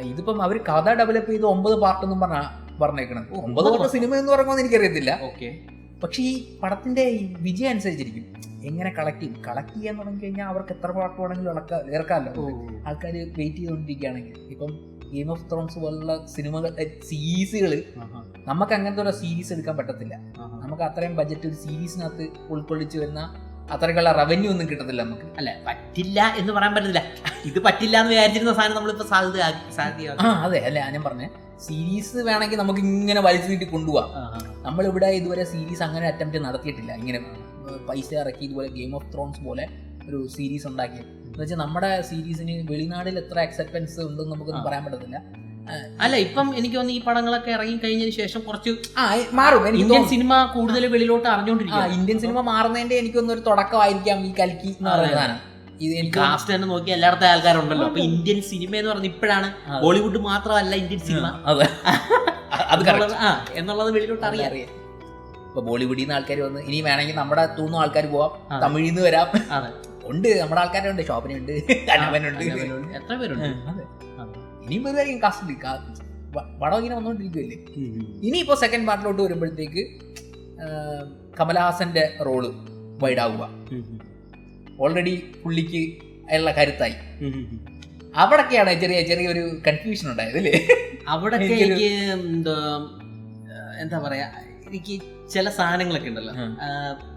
ഇതിപ്പം അവർ കഥ ഡെവലപ്പ് ചെയ്ത് ഒമ്പത് പാർട്ട് എന്നും പറഞ്ഞ പറഞ്ഞേക്കണം ഒമ്പത് പാർട്ട് ഒമ്പത് സിനിമ എന്ന് പറയുമ്പോൾ എനിക്കറിയത്തില്ല. ഓക്കെ. പക്ഷെ ഈ പടത്തിന്റെ ഈ വിജയം അനുസരിച്ചിരിക്കും. എങ്ങനെ കളക്ട് ചെയ്യും? കളക്ട് ചെയ്യാൻ തുടങ്ങി കഴിഞ്ഞാൽ അവർക്ക് എത്ര പാട്ട് വേണമെങ്കിലും ഇളക്ക- ഇറക്കാമല്ലോ ആൾക്കാർ വെയിറ്റ് ചെയ്തുകൊണ്ടിരിക്കുകയാണെങ്കിൽ. ഇപ്പം ഗെയിം ഓഫ് ത്രോൺസ് പോലുള്ള സിനിമകൾ സീരീസുകൾ നമുക്ക് അങ്ങനത്തെ ഒരു സീരീസ് എടുക്കാൻ പറ്റത്തില്ല. നമുക്ക് അത്രയും ബജറ്റ് ഒരു സീരീസിനകത്ത് ഉൾക്കൊള്ളിച്ച് വരുന്ന അത്രയ്ക്കുള്ള റവന്യൂ ഒന്നും കിട്ടത്തില്ല നമുക്ക്. അല്ല പറ്റില്ല എന്ന് പറയാൻ പറ്റത്തില്ല. ഇത് പറ്റില്ല എന്ന് വിചാരിച്ചിരുന്ന സാധനം നമ്മളിപ്പോ സാധ്യത സാധ്യത ആ അതെ അല്ല ഞാൻ പറഞ്ഞേ. സീരീസ് വേണമെങ്കിൽ നമുക്ക് ഇങ്ങനെ വലിച്ചു നീട്ടി കൊണ്ടുപോവാം. നമ്മളിവിടെ ഇതുവരെ സീരീസ് അങ്ങനെ അറ്റംപ്റ്റ് നടത്തിയിട്ടില്ല. ഇങ്ങനെ പൈസ ഇറക്കി ഇതുപോലെ ഗെയിം ഓഫ് ത്രോൺസ് പോലെ ഒരു സീരീസ് ഉണ്ടാക്കി. എന്ന് വെച്ചാൽ നമ്മുടെ സീരീസിന് വെളിനാടിൽ എത്ര അക്സെപ്റ്റൻസ് ഉണ്ടെന്ന് നമുക്കൊന്നും പറയാൻ പറ്റത്തില്ല. അല്ല ഇപ്പം എനിക്ക് തോന്നുന്നു ഈ പടങ്ങളൊക്കെ ഇറങ്ങി കഴിഞ്ഞതിന് ശേഷം കുറച്ച് ആ മാറും. ഇന്ത്യൻ സിനിമ കൂടുതൽ വെളിയിലോട്ട് അറിഞ്ഞോണ്ടിരിക്കും അറിഞ്ഞുകൊണ്ടിരിക്കും ഇന്ത്യൻ സിനിമ മാറുന്നതിന്റെ എനിക്കൊന്നും ഒരു തുടക്കമായിരിക്കാം ഈ കൽക്കി എന്ന് അതെ. പറയുന്ന സാധനം ഇത് എനിക്ക് കാസ്റ്റ് തന്നെ നോക്കി എല്ലായിടത്തെ ആൾക്കാരുണ്ടല്ലോ. അപ്പൊ ഇന്ത്യൻ സിനിമ എന്ന് പറഞ്ഞ ഇപ്പോഴാണ്. ബോളിവുഡ് മാത്രമല്ല ഇന്ത്യൻ സിനിമ. അതെ. എന്നുള്ളത് വെളിയിലോട്ട് അറിയാം. അറിയാം. ഇപ്പൊ ബോളിവുഡിൽ നിന്ന് ആൾക്കാർ വന്ന് ഇനി വേണമെങ്കിൽ നമ്മുടെ തൂന്നും ആൾക്കാർ പോവാം. തമിഴിൽ നിന്ന് വരാം. ഉണ്ട് നമ്മുടെ ആൾക്കാരുണ്ട്. ഷോപ്പിനുണ്ട് അനവനുണ്ട്. എത്ര പേരുണ്ട്? അതെ. ആ. ഇനിയും കാസ്റ്റിൽ കാസ്റ്റ് പടം ഇങ്ങനെ വന്നുകൊണ്ടിരിക്കുകയല്ലേ ഇനിയിപ്പോ സെക്കൻഡ് പാർട്ടിലോട്ട് വരുമ്പോഴത്തേക്ക് കമലഹാസന്റെ റോൾ വൈഡാവുക ഓൾറെഡി പുള്ളിക്ക് അയാളുടെ കരുത്തായി. അവിടൊക്കെയാണ് ചെറിയ ചെറിയൊരു കൺഫ്യൂഷൻ ഉണ്ടായത് അല്ലേ? അവിടെ എനിക്ക് എന്താ എന്താ പറയാ എനിക്ക് ചില സാധനങ്ങളൊക്കെ ഉണ്ടല്ലോ.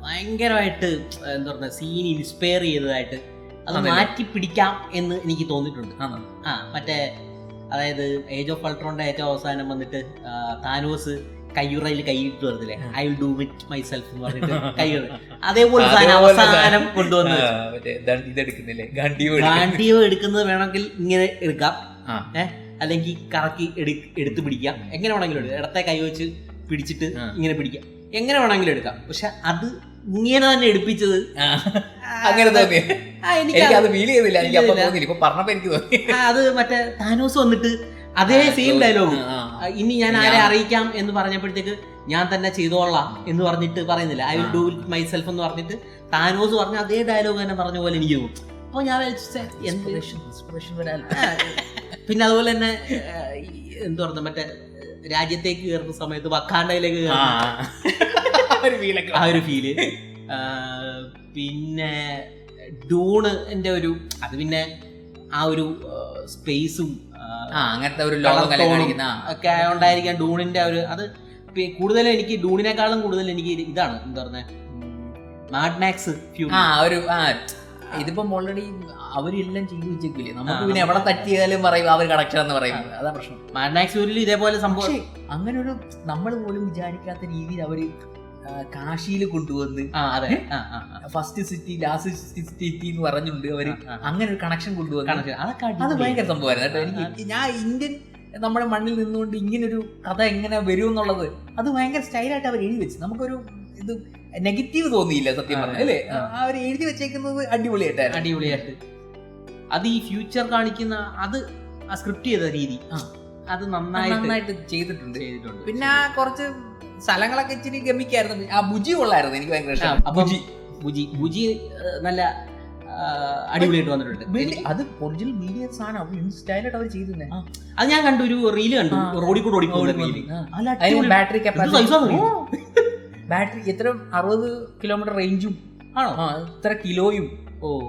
ഭയങ്കരമായിട്ട് എന്താ പറയുക സീൻ ഇൻസ്പയർ ചെയ്തതായിട്ട് അത്? മാറ്റി പിടിക്കാം എന്ന് എനിക്ക് തോന്നിയിട്ടുണ്ട്? ആ മറ്റേ അതായത് ഏജ് ഓഫ് അൾട്രോണിന്റെ ഏറ്റവും അവസാനം വന്നിട്ട് താനോസ് കയ്യുറയിൽ കൈയിട്ട് വരുന്നില്ലേ I will do it myself എന്ന് പറഞ്ഞിട്ട് കയ്യുറ അതേപോലെ അവസാനം കൊണ്ടുവന്ന് ഗാന്ധിയോ എടുക്കുന്നത് വേണമെങ്കിൽ ഇങ്ങനെ എടുക്കാം. ഏഹ് അല്ലെങ്കിൽ കറക്കി എടു- എടുത്ത് പിടിക്കാം. എങ്ങനെ വേണമെങ്കിലും എടുക്കാം. ഇടത്തെ കൈ വെച്ച് പിടിച്ചിട്ട് ഇങ്ങനെ പിടിക്കാം. എങ്ങനെ വേണമെങ്കിലും എടുക്കാം. പക്ഷെ അത് ഇങ്ങനെ തന്നെ എടുപ്പിച്ചത് അങ്ങനെ തോന്നി എനിക്ക് അത് ഫീൽ ചെയ്തില്ല. എനിക്ക് അപ്പൊ ഇല്ല. തോന്നില്ല ഇപ്പൊ പറഞ്ഞപ്പോ എനിക്ക് തോന്നി. അത് മറ്റേ താനോസ് വന്നിട്ട് അതേ സെയിം ഡയലോഗ്. ഇനി ഞാൻ ആരെ അറിയിക്കാം എന്ന് പറഞ്ഞപ്പോഴത്തേക്ക് ഞാൻ തന്നെ ചെയ്തോളാം എന്ന് പറഞ്ഞിട്ട് പറയുന്നില്ല. I will do it myself എന്ന് പറഞ്ഞിട്ട് താനോസ് പറഞ്ഞ അതേ ഡയലോഗ് തന്നെ പറഞ്ഞ പോലെ എനിക്ക് തോന്നും. അപ്പൊ ഞാൻ പിന്നെ അതുപോലെ തന്നെ എന്തു പറഞ്ഞു മറ്റേ രാജ്യത്തേക്ക് കയറുന്ന സമയത്ത് വക്കാണ്ടയിലേക്ക് ആ. ഒരു ഫീൽ പിന്നെ ഡൂണ് എന്റെ ഒരു അത് പിന്നെ ആ ഒരു സ്പേസും അങ്ങനത്തെ ഒരു ഒക്കെ ആയതുകൊണ്ടായിരിക്കാം ഡൂണിന്റെ ഒരു അത് കൂടുതലും എനിക്ക് ഡൂണിനെക്കാളും കൂടുതൽ എനിക്ക് ഇതാണ് എന്താ പറഞ്ഞ മാഡ് മാക്സ് ആ ഒരു ഇതിപ്പം ഓൾറെഡി അവരെല്ലാം ചെയ്തു വെച്ചേക്കില്ലേ നമുക്ക് പിന്നെ എവിടെ തട്ടിയാലും പറയും അവർ കണക്ഷൻ എന്ന് പറയും. അതാ പ്രശ്നം. മാഡ് മാക്സ് ഇതേപോലെ സംഭവം അങ്ങനെ ഒരു നമ്മൾ പോലും വിചാരിക്കാത്ത രീതിയിൽ അവർ കാശിയിൽ കൊണ്ടുവന്ന്. ഫസ്റ്റ് സിറ്റി ലാസ്റ്റ് സിറ്റി എന്ന് പറഞ്ഞുണ്ട് അവർ. അങ്ങനെ ഒരു കണക്ഷൻ കൊണ്ടുവന്ന് അത്. ഭയങ്കര സംഭവമായിരുന്നു കേട്ടോ. എനിക്ക് ഞാൻ ഇന്ത്യൻ നമ്മുടെ മണ്ണിൽ നിന്നുകൊണ്ട് ഇങ്ങനൊരു കഥ എങ്ങനെ വരും എന്നുള്ളത് അത് ഭയങ്കര സ്റ്റൈലായിട്ട് അവർ എഴുതി വെച്ചു. നമുക്കൊരു ഇത് നെഗറ്റീവ് തോന്നിയില്ല സത്യം പറഞ്ഞാൽ അല്ലേ. അവർ എഴുതി വെച്ചേക്കുന്നത് അടിപൊളിയായിട്ടായിരുന്നു. അടിപൊളിയായിട്ട്. അത് ഈ ഫ്യൂച്ചർ കാണിക്കുന്ന അത് ആ സ്ക്രിപ്റ്റ് ചെയ്ത രീതി. അത് നന്നായിട്ട് നന്നായിട്ട് ചെയ്തിട്ടുണ്ട്. ചെയ്തിട്ടുണ്ട്. പിന്നെ കുറച്ച് സ്ഥലങ്ങളൊക്കെ ഇച്ചിരി ഗമിക്കായിരുന്നു. ആ ബുജി ഉള്ളായിരുന്നു എനിക്ക് ഭയങ്കര ഇഷ്ടം. ബുജി. ബുജി ബുജി നല്ല അടിപൊളിയായിട്ട് വന്നിട്ടുണ്ട്. അത് ഒറിജിനൽ മീഡിയ സാധനം. സ്റ്റൈലായിട്ട് അവർ ചെയ്തിരുന്നേ. അത് ഞാൻ കണ്ടു ഒരു റീൽ കണ്ടു. റോഡിൽ കൂടെ അതിന് ബാറ്ററി? ബാറ്ററി എത്ര അറുപത് കിലോമീറ്റർ റേഞ്ചും ആണോ? ഇത്ര കിലോയും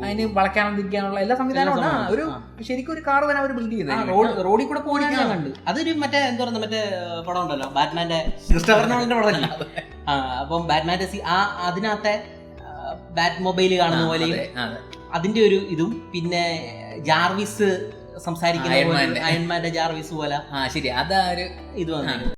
അതിന് വളയ്ക്കാനും തിരിക്കാനുള്ള എല്ലാ സംവിധാനവും ഒരു ശരിക്കും ഒരു കാർ തന്നെ അവർ ബിൽഡ് ചെയ്യുന്നത്. റോഡിൽ കൂടെ പോകുന്ന ഞാൻ കണ്ടു അതൊരു മറ്റേ എന്താ പറയുക മറ്റേ പടം ഉണ്ടല്ലോ ബാറ്റ്മാന്റെ ക്രിസ്റ്റഫർ നോളന്റെ പടം ആ അപ്പം ബാറ്റ്മാന്റെ സി ആ അതിനകത്തെ ബാറ്റ് മൊബൈൽ കാണുന്ന പോലെ അതിന്റെ ഒരു ഇതും പിന്നെ ജാർവിസ് സംസാരിക്കുന്ന. അയൺമാന്റെ ജാർവിസ് പോലെ ആ ശരി അതാ ഒരു ഇത് വന്നു